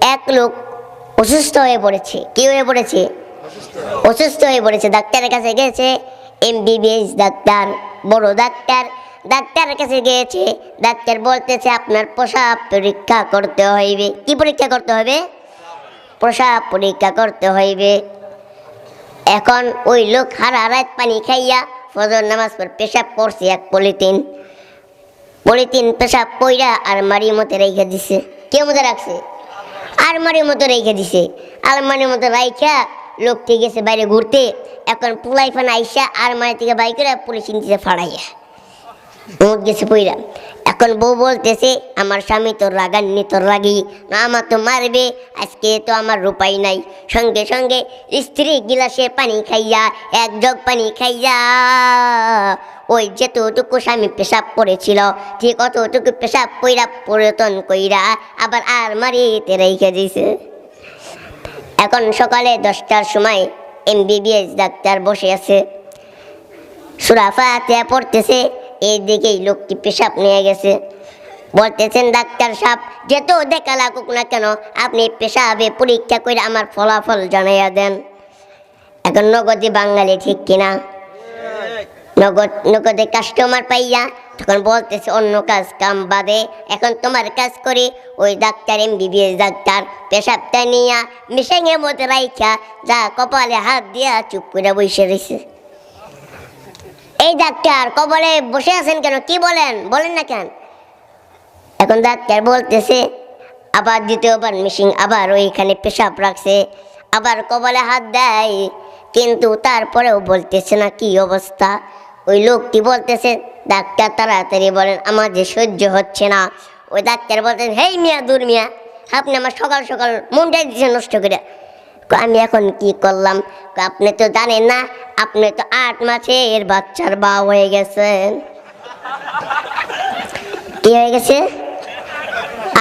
এক লোক অসুস্থ হয়ে পড়েছে। কি হয়ে পড়েছে? অসুস্থ হয়ে পড়েছে। ডাক্তারের কাছে গেছে এমবিবিএস ডাক্তার, বড় ডাক্তার। ডাক্তারের কাছে গিয়েছে, ডাক্তার বলতেছে, আপনার প্রসাব পরীক্ষা করতে হইবে। কি পরীক্ষা করতে হবে প্রসাব পরীক্ষা করতে হইবে। এখন ওই লোক হারা রাত পানি খাইয়া ফজর নামাজ পর পেশাব করছে এক পলিথিন। পলিথিন পেশাব কইরা মারি মতে রেখে দিছে। কে মধ্যে রাখছে? আলমারির মতো রেখে দিছে। আলমারির মতো রাইখা লোক ঠিক গেছে বাইরে ঘুরতে। এখন পুলাই ফানা আইসা আলমারি থেকে বাই করে পুলিশ নিচে ফাড়াইয়া মুখ গেছে পইরা। এখন বউ বলতেছে, আমার স্বামী তো রাগান্নি তোর রাগি। না, আমার তো মারবে, আজকে তো আমার রূপাই নাই। সঙ্গে সঙ্গে স্ত্রী গিলাসে পানি খাইয়া, এক জগ পানি খাইয়া ওই যেতটুকু স্বামী পেশাব পড়েছিল ঠিক অতটুকু পেশাব পইরা পরিবর্তন কইরা আবার আর মারিতে রেখে দিছে। এখন সকালে দশটার সময় এমবিবিএস ডাক্তার বসে আছে। সুরাফাতে পড়তেছে এই দিকেই লোকটি পেশাব নিয়ে গেছে। বলতেছেন, ডাক্তার সাহেব যেত দেখা লাগুক না কেন, আপনি পেশাবে পরীক্ষা করে আমার ফলাফল জানাইয়া দেন। এখন নগদে বাঙালি ঠিক কিনা? নগদ, নগদে কাস্টমার পাইয়া তখন বলতেছে, অন্য কাজ কাম বাদে এখন তোমার কাজ করে। ওই ডাক্তার এমবিবিএস ডাক্তার পেশাবটা নিয়া মিশাঙের মধ্যে রাইখা যা কপালে হাত দিয়া চুপ করে বসে রয়েছে এই ডাক্তার কবলে বসে আছেন কেন? কি বলেন? বলেন না কেন? এখন ডাক্তার বলতেছে, আবার দ্বিতীয়বার মিশিং আবার ওইখানে পেশাব রাখছে, আবার কবলে হাত দেয়। কিন্তু তারপরেও বলতেছে না কি অবস্থা। ওই লোকটি বলতেছে, ডাক্তার, তাড়াতাড়ি বলেন, আমার যে সহ্য হচ্ছে না। ওই ডাক্তার বলতেন হেই মিয়া, দূর মিয়া, আপনি আমার সকাল সকাল মনটাই দিচ্ছে নষ্ট করে। আমি এখন কি করলাম? আপনি তো জানেন না, আপনি তো আট মাসে এর বাচ্চার বা হয়ে গেছেন। কি হয়ে গেছে?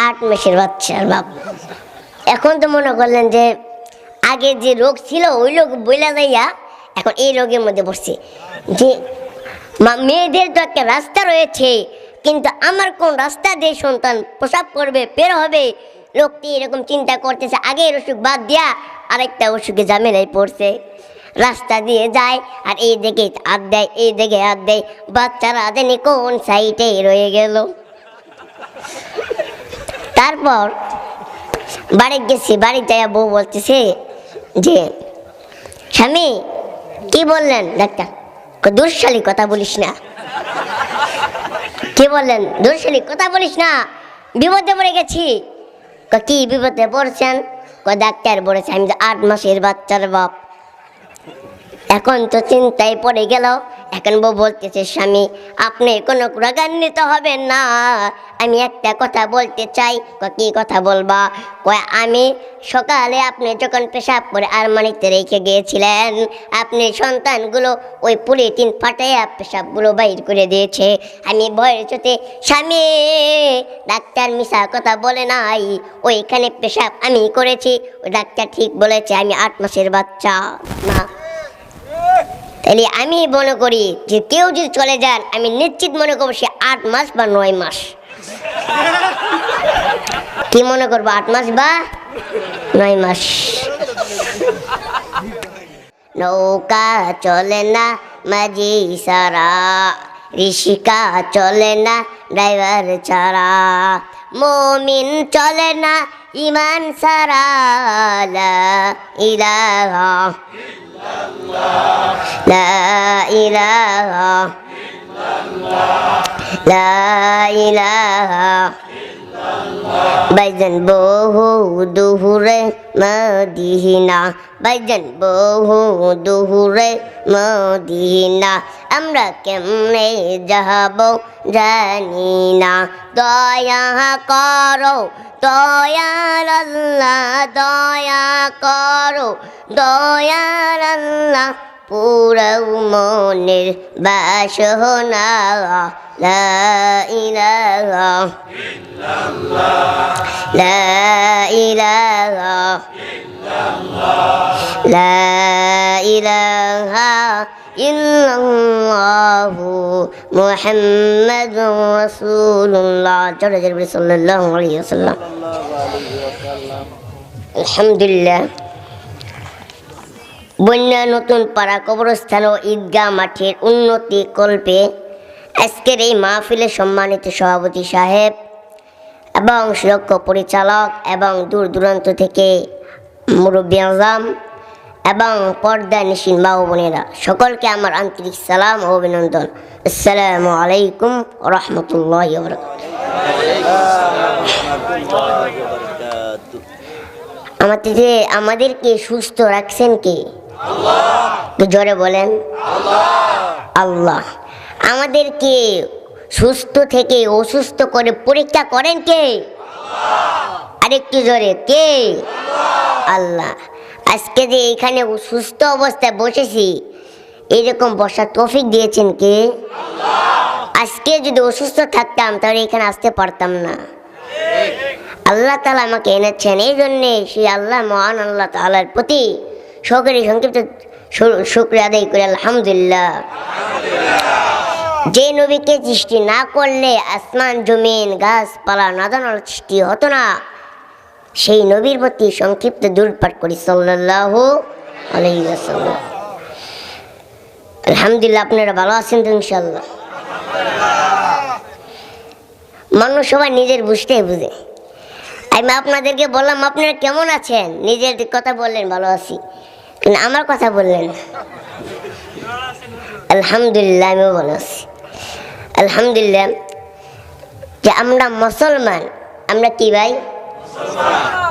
আট মাসের বাচ্চার বাপ। এখন তো মনে করলেন যে, আগে যে রোগ ছিল, ওই রোগ বইলা যাইয়া এখন এই রোগের মধ্যে পড়ছে। যে মেয়েদের তো একটা রাস্তা রয়েছে, কিন্তু আমার কোন রাস্তা দিয়ে সন্তান প্রসাব করবে, বের হবে? লোকটি এরকম চিন্তা করতেছে, আগের অসুখ বাদ দিয়া আরেকটা অসুখে ঝামেলায় পড়ছে। রাস্তা দিয়ে যায়, আর এই দিকে হাত দেয়, এই দিকে হাত দেয়। বাচ্চারা জানি কোন সাইডে রয়ে গেল। তারপর বাড়ি গেছি বাড়ি যাইয়া বউ বলতেছে যে, স্বামী, কি বললেন? ডাক্তার। দুঃশালী কথা বলিস না। কে বললেন? দুঃশালী কথা বলিস না? বিপদে পড়ে গেছি। কি বিপদে পড়ছেন? ক, ডাক্তার বলেছে, আমি তো আট মাসের বাচ্চার বাপ। এখন তো চিন্তায় পড়ে গেল। এখন বউ বলতেছে, স্বামী, আপনি কোনো রাগান্বিত হবেন না। আমি একটা কথা বলতে চাই কি কথা বলবা? কয়, আমি সকালে আপনি যখন পেশাব করে আলমারিতে রেখে গিয়েছিলেন, আপনি সন্তানগুলো ওই পলিথিন ফাটাইয়া পেশাবগুলো বাইর করে দিয়েছে। আমি ভয়ের চোতে স্বামী, ডাক্তার মিশা কথা বলে নাই। ওইখানে পেশাব আমি করেছি। ওই ডাক্তার ঠিক বলেছে, আমি আট মাসের বাচ্চা না তাহলে আমি মনে করি যে কেউ যদি চলে যান, আমি নিশ্চিত মনে করব সে আট মাস বা নয় মাস। কি মনে করব, আট মাস বা নয় মাস? নৌকা চলে না, মাঝি সারা ঋষিকা চলে না, ড্রাইভার ছাড়া। মমিন চলে না, ইমান সারা লা ইলাহা। لا إله لا إله বাইজন বহু দুহুরে মদিনা বাইজন বহু দুহুরে মদিনা আমরা কেমনে যাব জানি না। দয়া করো, দয়া দয়া করো, দয়া আল্লাহ পুরো মনের বাস না ইলাহা লা ইলাহা লা ইলাহা ইল্লাল্লাহু মুহাম্মাদুর রাসূলুল্লাহ। জোরে বন্যা নতুন পাড়া, কবরস্থান ও ঈদগাহ মাঠের উন্নতি কল্পে আজকের এই মাহফিলে সম্মানিত সভাপতি সাহেব এবং সুরক্ষ পরিচালক এবং দূর দূরান্ত থেকে মুরব্বী আজাম এবং পর্দা নিশিন মা ও বোনেরা। সকলকে আমার আন্তরিক সালাম ও অভিনন্দন। আসসালামু আলাইকুম রহমতুল্লাহ আমাদের যে আমাদেরকে সুস্থ রাখছেন কে? জোরে বলেন। আল্লাহ। আমাদেরকে সুস্থ থেকে অসুস্থ করে পরীক্ষা করেন কে? আরেকটু জোরে। কে? আল্লাহ। আজকে যে এখানে সুস্থ অবস্থায় বসেছি, এরকম বসার তৌফিক দিয়েছেন কে? আজকে যদি অসুস্থ থাকতাম, তাহলে এখানে আসতে পারতাম না। আল্লাহ তালা আমাকে এনেছেন, এই জন্যে সেই আল্লাহ, মহান আল্লাহ তালার প্রতি সকলে সংক্ষিপ্ত শুক্রিয়া আদায় করে, আলহামদুলিল্লাহ। যে নবীকে সৃষ্টি না করলে আসমান, জমিন, গাছপালা, নাদানোর সৃষ্টি হতো না। সেই নবীর প্রতি সংক্ষিপ্ত দূরপাঠ করি সাল্লাহ আলহামদুলিল্লাহ, আপনারা ভালো আছেন তো ইনশাল্লাহ মানুষ সবাই নিজের বুঝতেই বুঝে। আমি আপনাদেরকে বললাম, আপনারা কেমন আছেন? নিজের কথা বললেন, ভালো আছি। কিন্তু আমার কথা বললেন আলহামদুলিল্লাহ, আমিও ভালো আছি। আলহামদুলিল্লাহ, যে আমরা মুসলমান, আমরা কি ভাই?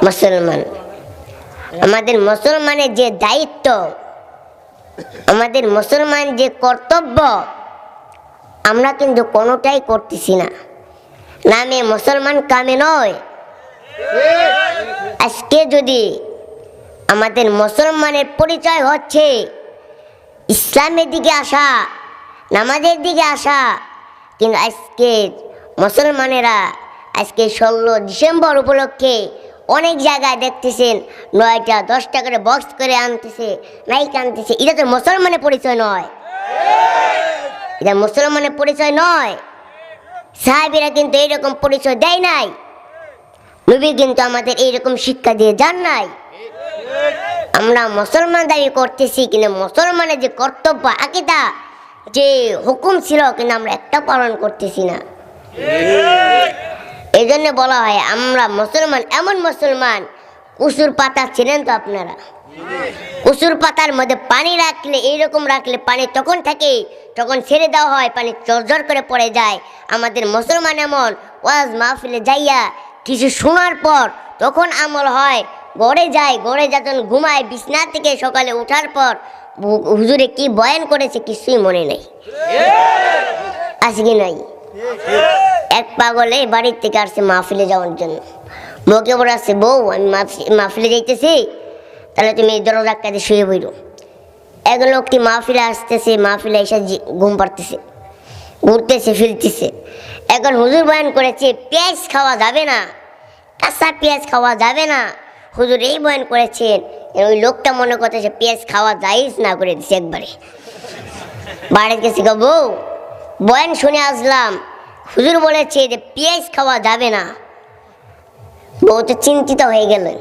মুসলমান। আমাদের মুসলমানের যে দায়িত্ব, আমাদের মুসলমান যে কর্তব্য, আমরা কিন্তু কোনোটাই করতেছি না। নামে মুসলমান কামে নয়। আজকে যদি আমাদের মুসলমানের পরিচয় হচ্ছে, ইসলামের দিকে আসা, নামাজের দিকে আসা, কিন্তু আজকে মুসলমানেরা আজকে ষোলো ডিসেম্বর উপলক্ষে অনেক জায়গায় দেখতেছেন, নয়টা, দশটা করে বক্স করে আনতেছে মাইক আনতেছে। এটা তো মুসলমানের পরিচয় নয়। এটা মুসলমানের পরিচয় নয়। সাহেবেরা কিন্তু এইরকম পরিচয় দেয় নাই। নবী কিন্তু আমাদের এইরকম শিক্ষা দিয়ে যান নাই। আমরা মুসলমান দাবি করতেছি, কিন্তু মুসলমানের যে কর্তব্য, আকিদা, যে হুকুম ছিল, কিন্তু আমরা একটা পালন করতেছি না। এই জন্য বলা হয় আমরা মুসলমান এমন মুসলমান কুসুর পাতা ছিলেন তো আপনারা? কুসুর পাতার মধ্যে পানি রাখলে এইরকম রাখলে পানি তখন থাকে তখন ছেড়ে দেওয়া হয় পানি চরজর করে পড়ে যায়। আমাদের মুসলমান এমন ওয়াজ মাহফিলে যাইয়া কিছু শোনার পর তখন আমল হয় গড়ে যায় গড়ে যখন ঘুমায় বিছনা থেকে সকালে ওঠার পর হুজুরে কি বয়ান করেছে কিছুই মনে নেই। আজকে নাই। এক পাগলে বাড়ির থেকে আসছে মাহফিলে যাওয়ার জন্য। বউকে বলে আসছে, বউ, আমি মাহফি- মাহফিলে যাইতেছি, তাহলে তুমি দরজা কাজে শুয়ে বইরো এক লোকটি মাহফিলে আসতেছে, মাহফিলে এসে ঘুম পাড়তেছে, ঘুরতেছে, ফিরতেছে। এখন হুজুর বয়ান করেছে, পেঁয়াজ খাওয়া যাবে না, কাঁচা পেঁয়াজ খাওয়া যাবে না। হুজুর এই বয়ান করেছেন ওই লোকটা মনে করতেছে, পেঁয়াজ খাওয়া যাইজ না করে দিছে একবারে। বাড়ির কাছে বউ, বয়ান শুনে আসলাম হুজুর বলেছে যে পেঁয়াজ খাওয়া যাবে না। বউ তো চিন্তিত হয়ে গেলেন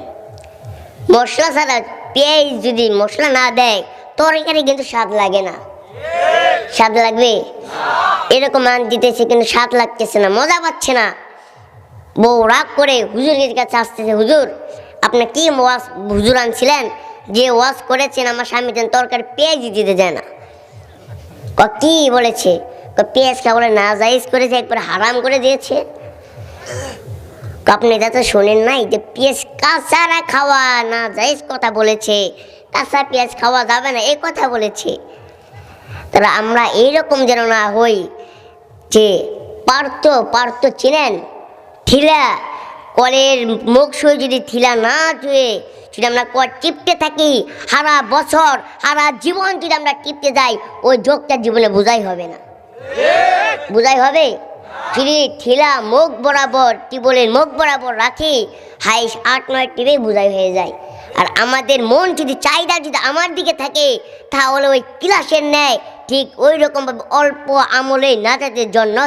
মশলা ছাড়া পেঁয়াজ যদি মশলা না দেয়, তরকারি কিন্তু স্বাদ লাগে না। স্বাদ লাগবে? এরকম মান দিতেছে কিন্তু স্বাদ লাগতেছে না, মজা পাচ্ছে না। বউ রাগ করে হুজুরের কাছে আসতেছে, হুজুর, আপনি কি ওয়াজ, হুজুর আনছিলেন? যে ওয়াজ করেছেন, আমার স্বামী তরকারি পেঁয়াজ দিতে যায় না। কি? বলেছে। ক পেঁয়াজ খাওয়া বলে না জাইজ করেছে, একবার হারাম করে দিয়েছে। আপনি এটা তো শোনেন নাই যে পেঁয়াজ কাঁচারা খাওয়া, না জাইজ কথা বলেছে। কাঁচা পেঁয়াজ খাওয়া যাবে না এই কথা বলেছে। তাহলে আমরা এইরকম যেন না হই যে পার্থ পার্থ চিনেন থিলা কলের মুখ শুয়ে যদি থিলা না ধুয়ে যদি আমরা কর টিপতে থাকি, সারা বছর, সারা জীবন যদি আমরা টিপতে যাই, ওই যোগটা জীবনে বোঝাই হবে না। বোঝাই হবে? ঠিলা মুখ বরাবর টিবলের মুখ বরাবর রাখি হাইস আট নয় টিপেই বুঝাই হয়ে যায়। আর আমাদের মন যদি চাহিদা যদি আমার দিকে থাকে, তাহলে ওই ক্লাসের ন্যায় ঠিক ওই রকমভাবে অল্প আমলে নাচাতের জন্য